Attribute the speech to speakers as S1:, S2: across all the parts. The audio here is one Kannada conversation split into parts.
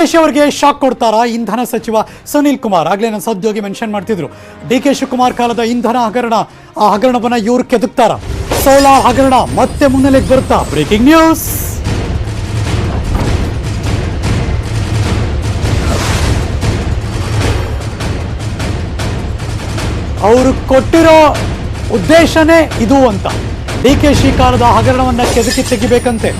S1: ಡಿಕೆಶಿ ಅವರಿಗೆ ಶಾಕ್ ಕೊಡ್ತಾರ? ಇಂಧನ ಸಚಿವ ಸುನಿಲ್ ಕುಮಾರ್. ಆಗ್ಲೇ ನನ್ನ ಸದ್ಯೋಗಿ ಮೆನ್ಷನ್ ಮಾಡ್ತಿದ್ರು. ಡಿ ಕೆ ಶಿವಕುಮಾರ್ ಕಾಲದ ಇಂಧನ ಹಗರಣ, ಆ ಹಗರಣವನ್ನ ಇವ್ರು ಕೆದಕ್ತಾರ? ಸೋಲಾರ್ ಹಗರಣ ಮತ್ತೆ ಮುನ್ನೆಲೆಗೆ ಬರುತ್ತಾ? Breaking news! ಅವರು ಕೊಟ್ಟಿರೋ ಉದ್ದೇಶನೇ ಇದು ಅಂತ. ಡಿ ಕೆ ಶಿ ಕಾಲದ ಹಗರಣವನ್ನ ಕೆದಕಿ ತೆಗಿಬೇಕಂತೆ.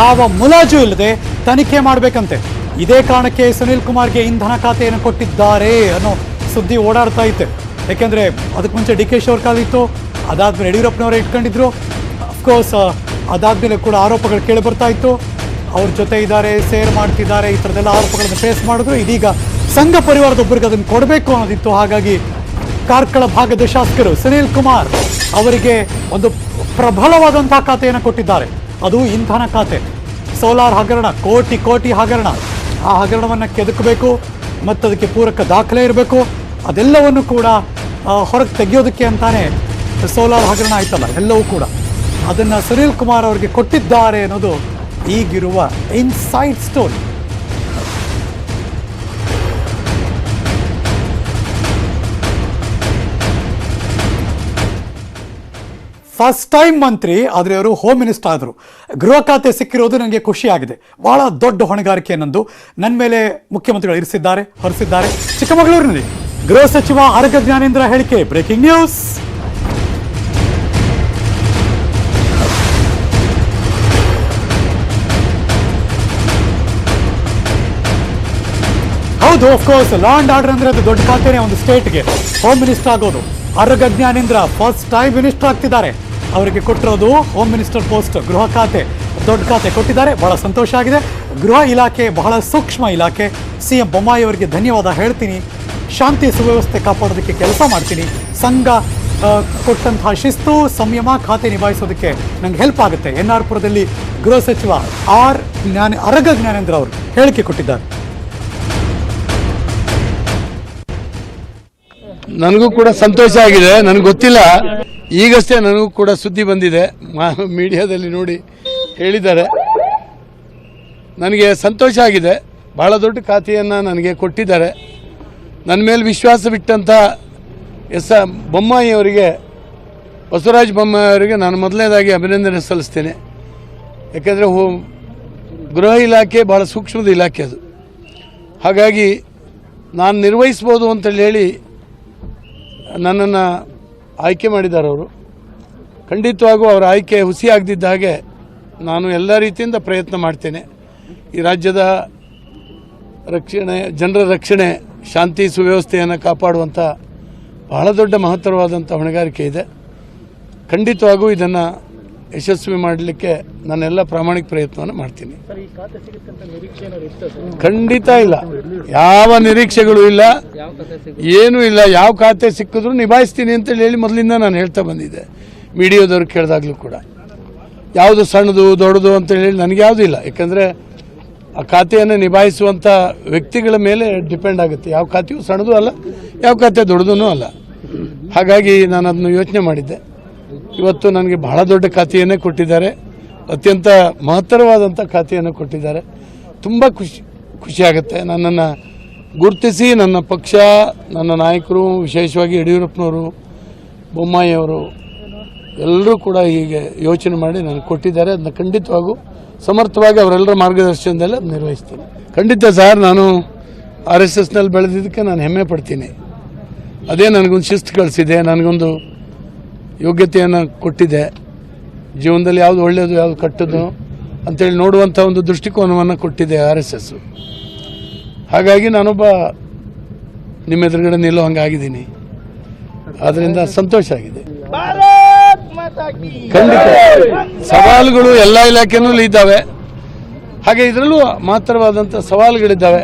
S1: ಯಾವ ಮುಲಾಜು ಇಲ್ಲದೆ ತನಿಖೆ ಮಾಡಬೇಕಂತೆ. ಇದೇ ಕಾರಣಕ್ಕೆ ಸುನೀಲ್ ಕುಮಾರ್ಗೆ ಇಂಧನ ಖಾತೆಯನ್ನು ಕೊಟ್ಟಿದ್ದಾರೆ ಅನ್ನೋ ಸುದ್ದಿ ಓಡಾಡ್ತಾ ಇತ್ತೆ. ಯಾಕೆಂದರೆ ಅದಕ್ಕೆ ಮುಂಚೆ ಡಿ ಕೆ ಶಿವರ್ ಕಾಲಿತ್ತು. ಅದಾದಮೇಲೆ ಯಡಿಯೂರಪ್ಪನವರೇ ಇಟ್ಕೊಂಡಿದ್ರು. ಅಫ್ಕೋರ್ಸ್ ಅದಾದಮೇಲೆ ಕೂಡ ಆರೋಪಗಳು ಕೇಳಿ ಬರ್ತಾ ಇತ್ತು. ಅವ್ರ ಜೊತೆ ಇದ್ದಾರೆ, ಸೇರ್ ಮಾಡ್ತಿದ್ದಾರೆ, ಈ ಥರದ್ದೆಲ್ಲ ಆರೋಪಗಳನ್ನು ಫೇಸ್ ಮಾಡಿದ್ರು. ಇದೀಗ ಸಂಘ ಪರಿವಾರದ ಒಬ್ಬರಿಗೆ ಅದನ್ನು ಕೊಡಬೇಕು ಅನ್ನೋದಿತ್ತು. ಹಾಗಾಗಿ ಕಾರ್ಕಳ ಭಾಗದ ಶಾಸಕರು ಸುನೀಲ್ ಕುಮಾರ್ ಅವರಿಗೆ ಒಂದು ಪ್ರಬಲವಾದಂತಹ ಖಾತೆಯನ್ನು ಕೊಟ್ಟಿದ್ದಾರೆ. ಅದು ಇಂಧನ ಖಾತೆ. ಸೋಲಾರ್ ಹಗರಣ, ಕೋಟಿ ಕೋಟಿ ಹಗರಣ. ಆ ಹಗರಣವನ್ನು ಕೆದಕಬೇಕು ಮತ್ತು ಅದಕ್ಕೆ ಪೂರಕ ದಾಖಲೆ ಇರಬೇಕು. ಅದೆಲ್ಲವನ್ನು ಕೂಡ ಹೊರಗೆ ತೆಗೆಯೋದಕ್ಕೆ ಅಂತಾನೆ ಸೋಲಾರ್ ಹಗರಣ ಆಯ್ತಲ್ಲ, ಎಲ್ಲವೂ ಕೂಡ. ಅದನ್ನು ಸುನೀಲ್ ಕುಮಾರ್ ಅವರಿಗೆ ಕೊಟ್ಟಿದ್ದಾರೆ ಅನ್ನೋದು ಈಗಿರುವ ಇನ್ಸೈಡ್ ಸ್ಟೋರಿ ಫಸ್ಟ್ ಟೈಮ್ ಮಂತ್ರಿ, ಆದರೆ ಅವರು ಹೋಮ್ ಮಿನಿಸ್ಟರ್ ಆದರು. ಗೃಹ ಖಾತೆ ಸಿಕ್ಕಿರೋದು ನನಗೆ ಖುಷಿಯಾಗಿದೆ. ಬಹಳ ದೊಡ್ಡ ಹೊಣೆಗಾರಿಕೆ ನಂದು. ನನ್ನ ಮೇಲೆ ಮುಖ್ಯಮಂತ್ರಿಗಳು ಇರಿಸಿದ್ದಾರೆ, ಹೊರಿಸಿದ್ದಾರೆ. ಚಿಕ್ಕಮಗಳೂರಿನಲ್ಲಿ ಗೃಹ ಸಚಿವ ಆರೋಗ್ಯ ಜ್ಞಾನೇಂದ್ರ ಹೇಳಿಕೆ. ಬ್ರೇಕಿಂಗ್ ನ್ಯೂಸ್ ಹೌದು ಕೋರ್ಸ್ ಲಾ ಅಂಡ್ ಆರ್ಡರ್ ಅಂದ್ರೆ ಅದು ದೊಡ್ಡ ಖಾತೆನೇ ಒಂದು ಸ್ಟೇಟ್ಗೆ ಹೋಮ್ ಮಿನಿಸ್ಟರ್ ಆಗೋದು. ಆರೋಗ್ಯ ಜ್ಞಾನೇಂದ್ರ ಫಸ್ಟ್ ಟೈಮ್ ಮಿನಿಸ್ಟರ್ ಆಗ್ತಿದ್ದಾರೆ. ಅವರಿಗೆ ಕೊಟ್ಟಿರೋದು ಹೋಮ್ ಮಿನಿಸ್ಟರ್ ಪೋಸ್ಟ್ ಗೃಹ ಖಾತೆ. ದೊಡ್ಡ ಖಾತೆ ಕೊಟ್ಟಿದ್ದಾರೆ. ಬಹಳ ಸಂತೋಷ ಆಗಿದೆ. ಗೃಹ ಇಲಾಖೆ, ಬಹಳ ಸೂಕ್ಷ್ಮ ಇಲಾಖೆ. ಸಿ ಎಂ ಬೊಮ್ಮಾಯಿ ಅವರಿಗೆ ಧನ್ಯವಾದ ಹೇಳ್ತೀನಿ. ಶಾಂತಿ ಸುವ್ಯವಸ್ಥೆ ಕಾಪಾಡೋದಕ್ಕೆ ಕೆಲಸ ಮಾಡ್ತೀನಿ. ಸಂಘ ಕೊಟ್ಟಂತಹ ಶಿಸ್ತು, ಸಂಯಮ, ಖಾತೆ ನಿಭಾಯಿಸೋದಕ್ಕೆ ನಂಗೆ ಹೆಲ್ಪ್ ಆಗುತ್ತೆ. ಎನ್ ಆರ್ ಪುರದಲ್ಲಿ ಗೃಹ ಸಚಿವ ಆರ್. ಜ್ಞಾನ, ಅರಗ ಜ್ಞಾನೇಂದ್ರ ಅವರು ಹೇಳಿಕೆ ಕೊಟ್ಟಿದ್ದಾರೆ.
S2: ನನಗೂ ಕೂಡ ಸಂತೋಷ ಆಗಿದೆ. ನನಗೆ ಗೊತ್ತಿಲ್ಲ. ಈಗಷ್ಟೇ ನನಗೂ ಕೂಡ ಸುದ್ದಿ ಬಂದಿದೆ. ಮೀಡಿಯಾದಲ್ಲಿ ನೋಡಿ ಹೇಳಿದ್ದಾರೆ. ನನಗೆ ಸಂತೋಷ ಆಗಿದೆ. ಭಾಳ ದೊಡ್ಡ ಖಾತೆಯನ್ನು ನನಗೆ ಕೊಟ್ಟಿದ್ದಾರೆ. ನನ್ನ ಮೇಲೆ ವಿಶ್ವಾಸ ಬಿಟ್ಟಂಥ ಎಸ್ ಆ ಬೊಮ್ಮಾಯಿ ಅವರಿಗೆ, ಬಸವರಾಜ ಬೊಮ್ಮಾಯಿ ಅವರಿಗೆ ನಾನು ಮೊದಲನೇದಾಗಿ ಅಭಿನಂದನೆ ಸಲ್ಲಿಸ್ತೇನೆ. ಯಾಕೆಂದರೆ ಹೋ, ಗೃಹ ಇಲಾಖೆ ಭಾಳ ಸೂಕ್ಷ್ಮದ ಇಲಾಖೆ ಅದು. ಹಾಗಾಗಿ ನಾನು ನಿರ್ವಹಿಸ್ಬೋದು ಅಂತೇಳಿ ಹೇಳಿ ನನ್ನನ್ನು ಆಯ್ಕೆ ಮಾಡಿದ್ದಾರೆ ಅವರು. ಖಂಡಿತವಾಗೂ ಅವರ ಆಯ್ಕೆ ಹುಸಿ ಆಗದಿದ್ದ ಹಾಗೆ ನಾನು ಎಲ್ಲ ರೀತಿಯಿಂದ ಪ್ರಯತ್ನ ಮಾಡ್ತೇನೆ. ಈ ರಾಜ್ಯದ ರಕ್ಷಣೆ, ಜನರ ರಕ್ಷಣೆ, ಶಾಂತಿ, ಸುವ್ಯವಸ್ಥೆಯನ್ನು ಕಾಪಾಡುವಂಥ ಬಹಳ ದೊಡ್ಡ ಮಹತ್ತರವಾದಂಥ ಹೊಣೆಗಾರಿಕೆ ಇದೆ. ಖಂಡಿತವಾಗೂ ಇದನ್ನು ಯಶಸ್ವಿ ಮಾಡಲಿಕ್ಕೆ ನಾನೆಲ್ಲ ಪ್ರಾಮಾಣಿಕ ಪ್ರಯತ್ನವನ್ನು ಮಾಡ್ತೀನಿ. ಖಂಡಿತ ಇಲ್ಲ. ಯಾವ ನಿರೀಕ್ಷೆಗಳು ಇಲ್ಲ. ಏನೂ ಇಲ್ಲ. ಯಾವ ಖಾತೆ ಸಿಕ್ಕಿದ್ರು ನಿಭಾಯಿಸ್ತೀನಿ ಅಂತ ಹೇಳಿ ಮೊದಲಿಂದ ನಾನು ಹೇಳ್ತಾ ಬಂದಿದ್ದೆ. ಮೀಡಿಯಾದವ್ರು ಕೇಳಿದಾಗಲೂ ಕೂಡ. ಯಾವುದು ಸಣ್ಣದು, ದೊಡ್ಡದು ಅಂತೇಳಿ ಹೇಳಿ ನನಗೆ ಯಾವುದೂ ಇಲ್ಲ. ಯಾಕಂದರೆ ಆ ಖಾತೆಯನ್ನು ನಿಭಾಯಿಸುವಂಥ ವ್ಯಕ್ತಿಗಳ ಮೇಲೆ ಡಿಪೆಂಡ್ ಆಗುತ್ತೆ. ಯಾವ ಖಾತೆಯೂ ಸಣ್ಣದು ಅಲ್ಲ, ಯಾವ ಖಾತೆ ದೊಡ್ಡದೂ ಅಲ್ಲ. ಹಾಗಾಗಿ ನಾನು ಅದನ್ನು ಯೋಚನೆ ಮಾಡಿದ್ದೆ. ಇವತ್ತು ನನಗೆ ಬಹಳ ದೊಡ್ಡ ಖಾತೆಯನ್ನೇ ಕೊಟ್ಟಿದ್ದಾರೆ. ಅತ್ಯಂತ ಮಹತ್ತರವಾದಂಥ ಖಾತೆಯನ್ನು ಕೊಟ್ಟಿದ್ದಾರೆ. ತುಂಬ ಖುಷಿ ಖುಷಿಯಾಗುತ್ತೆ ನನ್ನನ್ನು ಗುರುತಿಸಿ ನನ್ನ ಪಕ್ಷ, ನನ್ನ ನಾಯಕರು, ವಿಶೇಷವಾಗಿ ಯಡಿಯೂರಪ್ಪನವರು, ಬೊಮ್ಮಾಯಿಯವರು, ಎಲ್ಲರೂ ಕೂಡ ಹೀಗೆ ಯೋಚನೆ ಮಾಡಿ ನನಗೆ ಕೊಟ್ಟಿದ್ದಾರೆ. ಅದನ್ನ ಖಂಡಿತವಾಗೂ ಸಮರ್ಥವಾಗಿ ಅವರೆಲ್ಲರ ಮಾರ್ಗದರ್ಶನದಲ್ಲಿ ನಿರ್ವಹಿಸ್ತೀನಿ. ಖಂಡಿತ ಸರ್, ನಾನು ಆರ್ ಎಸ್ ಎಸ್ನಲ್ಲಿ ಬೆಳೆದಿದ್ದಕ್ಕೆ ನಾನು ಹೆಮ್ಮೆ ಪಡ್ತೀನಿ. ಅದೇ ನನಗೊಂದು ಶಿಸ್ತು ಕಳಿಸಿದೆ, ನನಗೊಂದು ಯೋಗ್ಯತೆಯನ್ನು ಕೊಟ್ಟಿದೆ. ಜೀವನದಲ್ಲಿ ಯಾವುದು ಒಳ್ಳೆಯದು ಯಾವುದು ಕಟ್ಟದು ಅಂತೇಳಿ ನೋಡುವಂಥ ಒಂದು ದೃಷ್ಟಿಕೋನವನ್ನು ಕೊಟ್ಟಿದೆ ಆರ್ ಎಸ್ ಎಸ್ಸು. ಹಾಗಾಗಿ ನಾನೊಬ್ಬ ನಿಮ್ಮ ಎದುರುಗಡೆ ನಿಲ್ಲೋ ಹಂಗಾಗಿದ್ದೀನಿ. ಅದರಿಂದ ಸಂತೋಷ ಆಗಿದೆ. ಖಂಡಿತ. ಸವಾಲುಗಳು ಎಲ್ಲ ಇಲಾಖೆನೂ ಇದ್ದಾವೆ. ಹಾಗೆ ಇದರಲ್ಲೂ ಮಾತ್ರವಾದಂಥ ಸವಾಲುಗಳಿದ್ದಾವೆ.